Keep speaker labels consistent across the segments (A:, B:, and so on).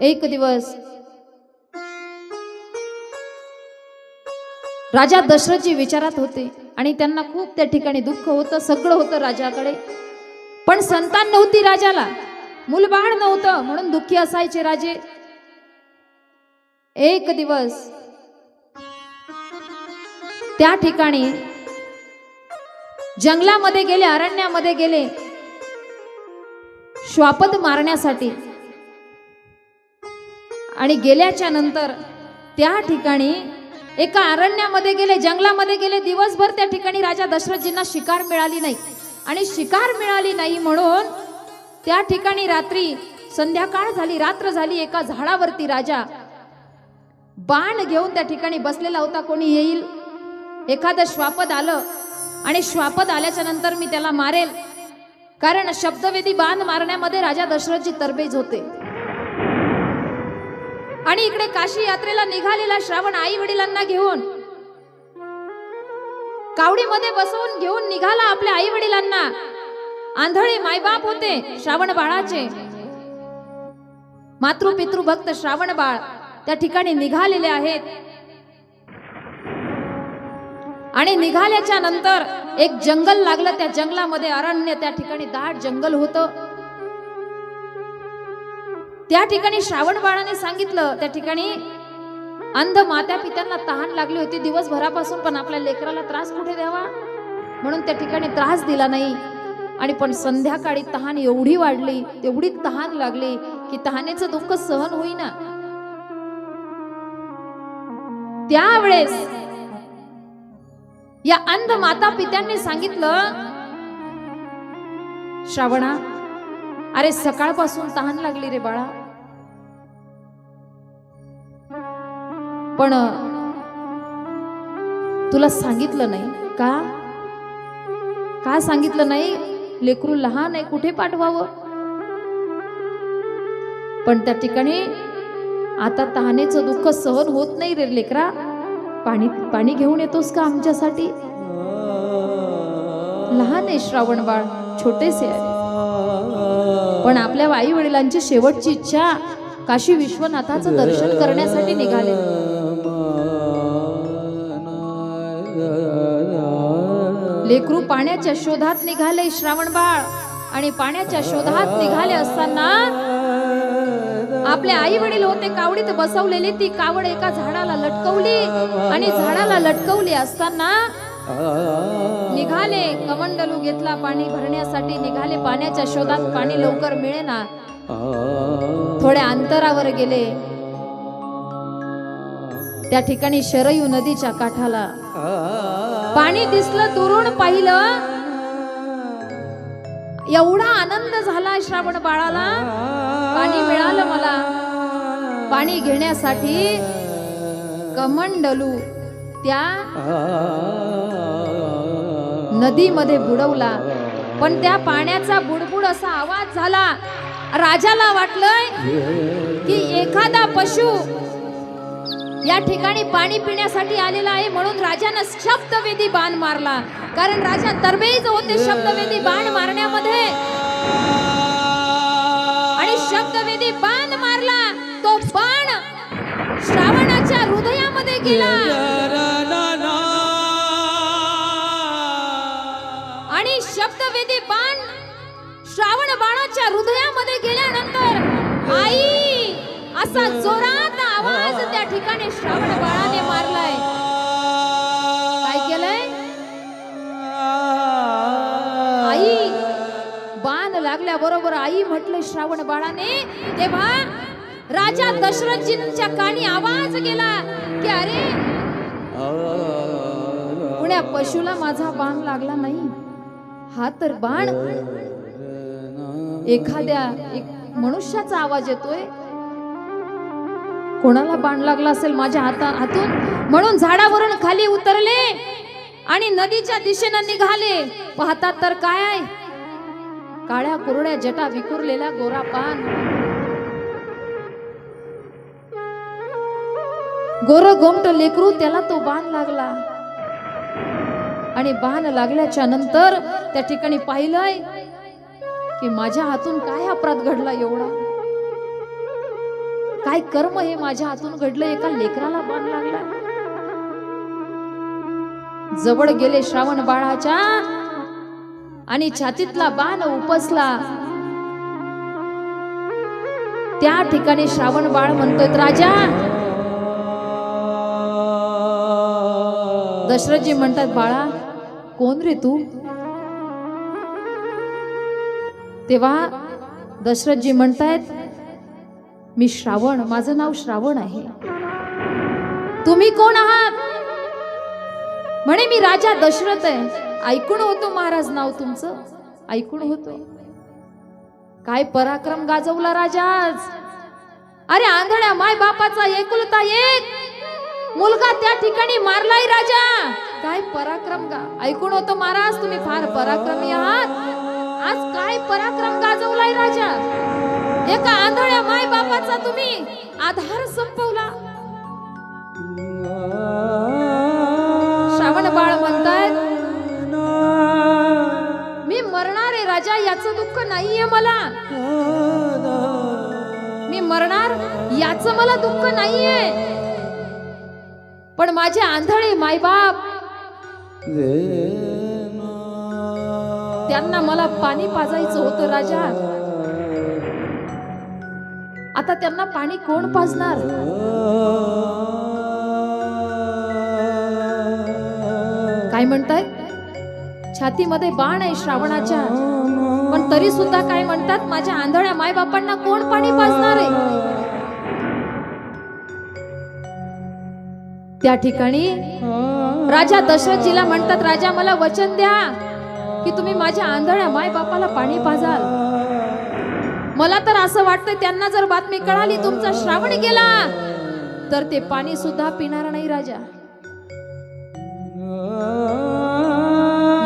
A: एक दिवस. राजा दशरथजी विचारात होते आणि त्यांना खूप त्या ठिकाणी दुःख होतं सगळं होतं राजाकडे. पण संतान नव्हती राजाला. मूलबाळ नव्हतं म्हणून दुःखी असायचे राजे. एक दिवस. त्या ठिकाणी जंगलामध्ये गेले अरण्यामध्ये गेले. श्वापद मारण्यासाठी. आणि गेल्याच्यानंतर त्या ठिकाणी एका अरण्यामध्ये गेले जंगलामध्ये गेले दिवसभर त्या ठिकाणी राजा दशरथजींना शिकार मिळाली नाही. आणि शिकार मिळाली नाही म्हणून त्या ठिकाणी रात्री संध्याकाळ झाली रात्र झाली एका झाडावरती राजा बाण घेऊन त्या ठिकाणी बसलेला होता कोणी येईल? एखादं श्वापद आलं आणि श्वापद आल्याच्यानंतर मी त्याला मारेल. कारण शब्दवेदी बाण मारण्यामध्ये राजा दशरथजी तरबेज होते. आणि इकडे काशी यात्रेला निघालेला श्रावण आई वडिलांना घेऊन. कावडीमध्ये बसवून घेऊन निघाला आपल्या आई वडिलांना. आंधळे मायबाप होते श्रावण बाळाचे. मातृ पितृ भक्त श्रावण बाळ त्या ठिकाणी निघालेले आहेत. आणि निघाल्याच्या नंतर एक जंगल लागलं त्या जंगलामध्ये अरण्य त्या ठिकाणी दाट जंगल होतं. त्या ठिकाणी श्रावण बाळाने सांगितलं त्या ठिकाणी अंध मात्या पित्यांना तहान लागली होती. दिवसभरापासून पण आपल्या लेकराला त्रास कुठे द्यावा? म्हणून त्या ठिकाणी त्रास दिला नाही. आणि पण संध्याकाळी तहान एवढी वाढली एवढी तहान लागली की तहानेचं दुःख सहन होईना. त्यावेळेस या अंध माता पित्यांनी सांगितलं श्रावणा अरे सकाळपासून तहान लागली रे बाळा. पण तुला सांगितलं नाही का? का सांगितलं नाही? लेकरू लहान आहे कुठे पाठवावं? पण त्या ठिकाणी आता तहानेचं दुःख सहन होत नाही रे लेकरा. पाणी पाणी घेऊन येतोस का आमच्यासाठी? लहान आहे श्रावण बाळ छोटेसे आहे. पण आपल्या आई वडिलांची शेवटची इच्छा काशी विश्वनाथाचं दर्शन करण्यासाठी निघाले. लेकरू पाण्याच्या शोधात निघाले श्रावण बाळ. आणि पाण्याच्या शोधात निघाले असताना आपले आई वडील होते कावडीत बसवलेली ती कावड एका झाडाला लटकवली. आणि झाडाला लटकवली असताना निघाले कमंडलू घेतला पाणी भरण्यासाठी. निघाले पाण्याच्या शोधात पाणी लवकर मिळेना. थोड्या अंतरावर गेले. त्या ठिकाणी शरयू नदीच्या काठाला पाणी दिसलं दुरून पाहिलं. एवढा आनंद झाला श्रावण बाळाला. पाणी मिळालं मला. पाणी घेण्यासाठी कमंडलू त्या नदीमध्ये बुडवला. पण त्या पाण्याचा बुडबुड असा आवाज झाला. राजाला वाटलंय की एखादा पशु या ठिकाणी पाणी पिण्यासाठी आलेला आहे. म्हणून राजानं शब्दवेदी बाण मारला. कारण राजा तरबेज होते शब्दवेदी बाण मारण्यामध्ये. आणि शब्दवेदी बाण मारला. तो बाण श्रावणाच्या हृदयामध्ये गेला. आणि शब्दवेदी बाण श्रावण बाणाच्या हृदयामध्ये गेल्यानंतर आई असा जोरात ठिकाणी श्रावण बाळाने मारलाय. काय केलंय? आई बाण लागल्याबरोबर आई म्हटलं श्रावण बाळाने तेव्हा राजा दशरथजींच्या कानी आवाज गेला की अरे पुण्या पशुला माझा बाण लागला नाही. हा तर बाण एखाद्या एक मनुष्याचा आवाज येतोय. कोणाला बाण लागला असेल माझ्या हाता हातून? म्हणून झाडावरून खाली उतरले आणि नदीच्या दिशेनं निघाले. पाहतात तर काय आहे? काळ्या कुरड्या जटा विखुरलेला गोरा पान. गोर गोमट लेकरू त्याला तो बाण लागला. आणि बाण लागल्याच्या नंतर त्या ठिकाणी पाहिलंय की माझ्या हातून काय अपराध घडला एवढा? काय कर्म हे माझ्या हातून घडलं? एका लेकराला बाण लागला. जवळ गेले श्रावण बाळाच्या आणि छातीतला बाण उपसला. त्या ठिकाणी श्रावण बाळ म्हणतोय राजा! दशरथजी म्हणतात बाळा कोण रे तू? तेव्हा दशरथजी म्हणतायत मी श्रावण माझं नाव श्रावण आहे. तुम्ही कोण आहात? म्हणे मी राजा दशरथ आहे. ऐकून होतो महाराज नाव तुमचं? ऐकून होतो. काय पराक्रम गाजवला राजा आज? अरे आंधळ्या माय बापाचा एकुलता एक मुलगा त्या ठिकाणी मारलाय राजा. काय पराक्रम गा ऐकून होतो महाराज तुम्ही फार पराक्रमी आहात. आज काय पराक्रम गाजवलाय राजा? एका आंधळ्या माय बापाचा तुम्ही आधार संपवला. श्रावण बाळ म्हणतायत मी मरणार आहे राजा याचं दुःख नाहीये मला. मी मरणार याचं मला दुःख नाहीये. पण माझे आंधळे मायबाप त्यांना मला पाणी पाजायचं होतं राजा. आता त्यांना पाणी कोण पाजणार? काय म्हणताय? छातीमध्ये बाण आहे श्रावणाच्या. पण तरी सुद्धा काय म्हणतात? माझ्या आंधळ्या मायबापांना कोण पाणी पाजणार आहे? त्या ठिकाणी राजा दशरथजीला म्हणतात राजा मला वचन द्या की तुम्ही माझ्या आंधळ्या मायबापाला पाणी पाजाल. मला तर असं वाटतं त्यांना जर बातमी कळाली तुमचा श्रावण गेला तर ते पाणी सुद्धा पिणार नाही राजा.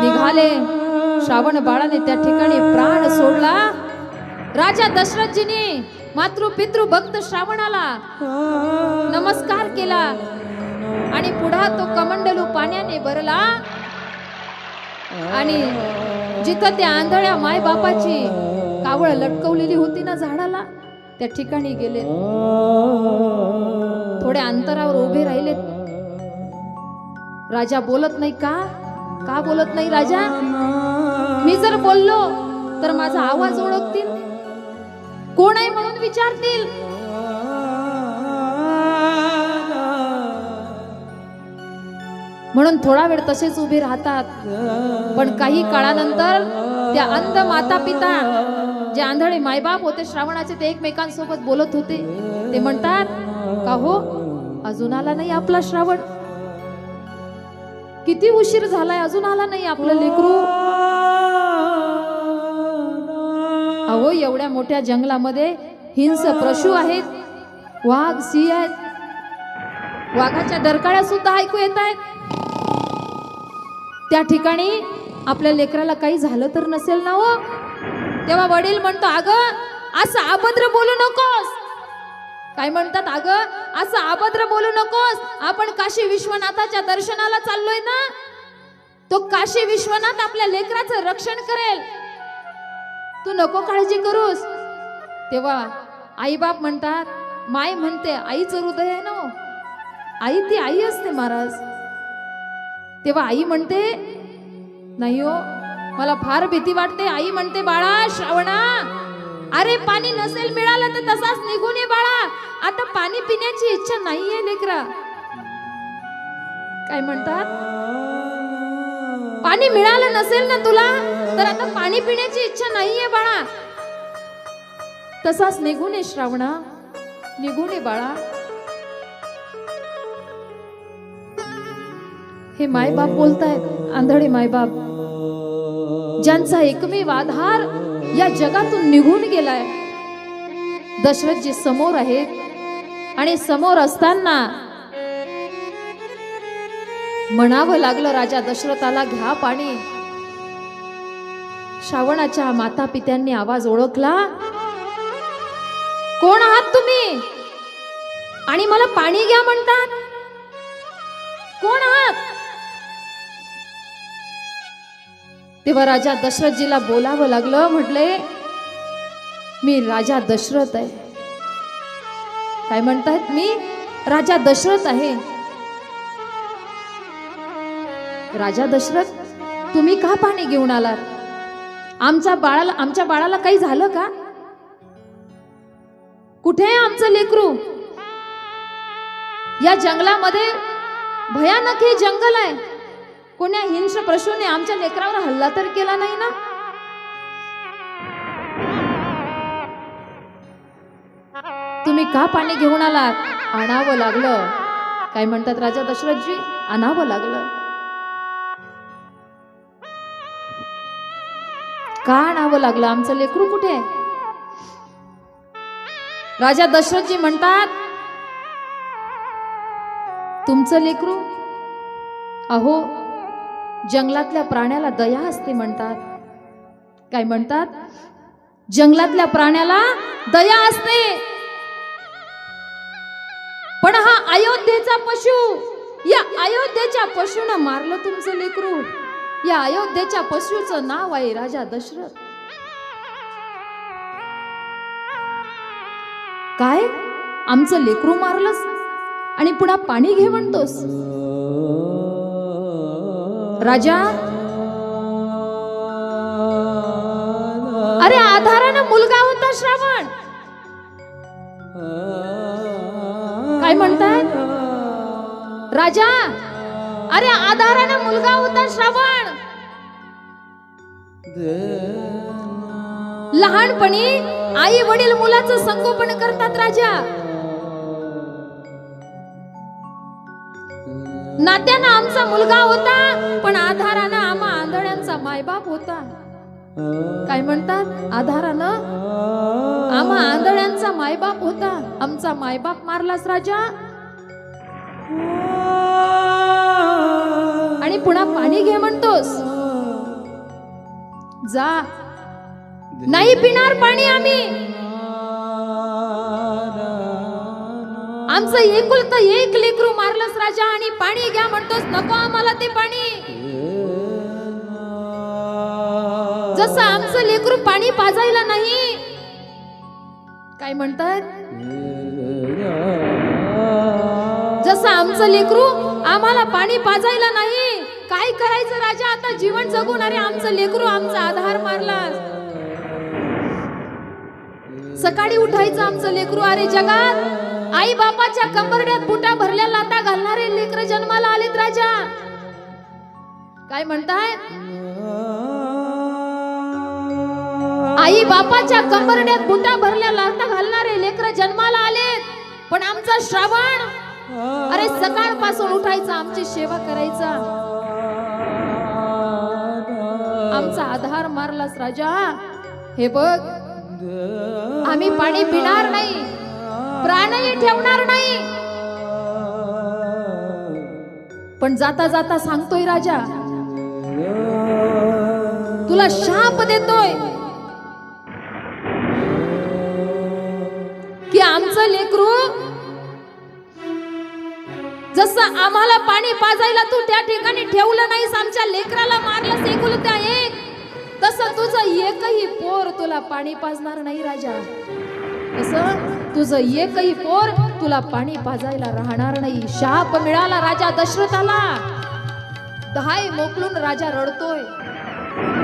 A: निघाले. श्रावण बाळाने त्या ठिकाणी प्राण सोडला. राजा दशरथजीने मातृ पितृ भक्त श्रावणाला नमस्कार केला. आणि पुढा तो कमंडलू पाण्याने भरला. आणि जिथं त्या आंधळ्या माय आवळ लटकवलेली होती ना झाडाला त्या ठिकाणी गेले. थोड्या अंतरावर उभे राहिलेत राजा बोलत नाही का? का बोलत नाही राजा? मी जर बोललो तर माझा आवाज ओळखतील. कोण आहे म्हणून विचारतील? म्हणून थोडा वेळ तसेच उभे राहतात. पण काही काळानंतर त्या अंध माता पिता जे आंधळे मायबाप होते श्रावणाचे ते एकमेकांसोबत बोलत होते. ते म्हणतात का हो? अजून आला नाही आपला श्रावण. किती उशीर झालाय अजून आला नाही आपलं लेकरू. अहो एवढ्या मोठ्या जंगलामध्ये हिंस प्रशू आहेत वाघ सिंह आहेत. वाघाच्या डरकाळ्या सुद्धा ऐकू येत आहेत. त्या ठिकाणी आपल्या लेकराला काही झालं तर नसेल ना हो? तेव्हा वडील म्हणतो अगं असं अभद्र बोलू नकोस. काय म्हणतात अगं असं अभद्र बोलू नकोस. आपण काशी विश्वनाथाच्या दर्शनाला चाललोय ना? तो काशी विश्वनाथ आपल्या लेकराचं रक्षण करेल. तू नको काळजी करूस. तेव्हा आईबाप म्हणतात माय म्हणते आईचं हृदय आहे ना हो. आई ती आई असते महाराज. तेव्हा आई म्हणते नाही हो मला फार भीती वाटते. आई म्हणते बाळा श्रावणा अरे पाणी नसेल मिळालं तर तसाच निघून ये बाळा. आता पाणी पिण्याची इच्छा नाहीये लेकरा. काय म्हणतात? पाणी मिळालं नसेल ना तुला तर आता पाणी पिण्याची इच्छा नाहीये बाळा. तसाच निघून ये श्रावणा. निघून ये बाळा. हे मायबाप बोलतायत. आंधळे मायबाप. ज्यांचा एकमेव आधार या जगातून निघून गेलाय. दशरथजी समोर आहेत आणि समोर असताना म्हणावं लागलं राजा दशरथाला घ्या पाणी. श्रावणाच्या माता पित्यांनी आवाज ओळखला कोण आहात तुम्ही? आणि मला पाणी घ्या म्हणतात. कोण आहात? तेव्हा राजा दशरथजीला बोलावं लागलं म्हटले मी राजा दशरथ आहे. काय म्हणतायत मी राजा दशरथ आहे. राजा दशरथ तुम्ही का पाणी घेऊन आलात? आमच्या बाळाला आमच्या बाळाला काही झालं का? कुठे आहे आमचं लेकरू? या जंगलामध्ये भयानक हे जंगल आहे. कोण्या हिंस प्रशूने आमच्या लेकरावर हल्ला तर केला नाही ना? तुम्ही का पाणी घेऊन आलात? आणावं लागलं. काय म्हणतात राजा दशरथजी? आणावं लागलं. का आणावं लागलं? आमचं लेकरू कुठे? आहे राजा दशरथजी म्हणतात तुमचं लेकरू? अहो जंगलातल्या प्राण्याला दया असते म्हणतात. काय म्हणतात? जंगलातल्या प्राण्याला दया असते पण हा अयोध्येचा पशु या अयोध्येच्या पशून मारलं तुमचं लेकरू. या अयोध्येच्या पशूचं नाव आहे राजा दशरथ. काय? आमचं लेकरू मारलंस आणि पुन्हा पाणी घे म्हणतोस राजा? अरे आधारानं मुलगा होता श्रावण. काय म्हणतात? राजा? अरे आधारानं मुलगा होता श्रावण. लहानपणी आई वडील मुलाचं संगोपन करतात राजा. नात्यानं आमचा मुलगा होता पण आधारानं आम्हा आंधळ्यांचा मायबाप होता. काय म्हणतात? आधारानं आम्हा आंधळ्यांचा मायबाप होता. आमचा मायबाप मारलास राजा. आणि पुन्हा पाणी घे म्हणतोस. जा. नाही पिणार पाणी आम्ही. आमचं एकुलत एक लेकरू मारलंस राजा आणि पाणी घ्या म्हणतोस नको आम्हाला ते पाणी. जसं आमचं लेकरू पाणी पाजायला नाही काय म्हणतात? जसं आमचं लेकरू आम्हाला पाणी पाजायला नाही काय करायचं राजा? आता जीवन जगून अरे आमचं लेकरू आमचा आधार मारला सकाळी उठायचं आमचं लेकरू अरे जगात आई बापाच्या कंबरड्यात बुटा भरल्या लाटा घालणारे लेकर जन्माला आलेत राजा. काय म्हणताय? आई बापाच्या कंबरड्यात बुटा भरल्या लाटा घालणारे लेकर जन्माला आलेत. पण आमचा श्रावण अरे सकाळपासून उठायचं उठायचा आमची सेवा करायचा. आमचा आधार मारलास राजा. हे बघ आम्ही पाणी पिणार नाही. प्राणही ठेवणार नाही. पण जाता जाता सांगतोय राजा तुला शाप देतोय. की आमचं लेकरू जसं आम्हाला पाणी पाजायला तू त्या ठिकाणी ठेवलं नाहीस आमच्या लेकराला मारलंस एकुलत्या एक. तसं तुझं एकही पोर तुला पाणी पाजणार नाही राजा. असं? तुझं एकही पोर तुला पाणी पाजायला राहणार नाही. शाप मिळाला राजा दशरथाला. दहाय मोकलून राजा रडतोय.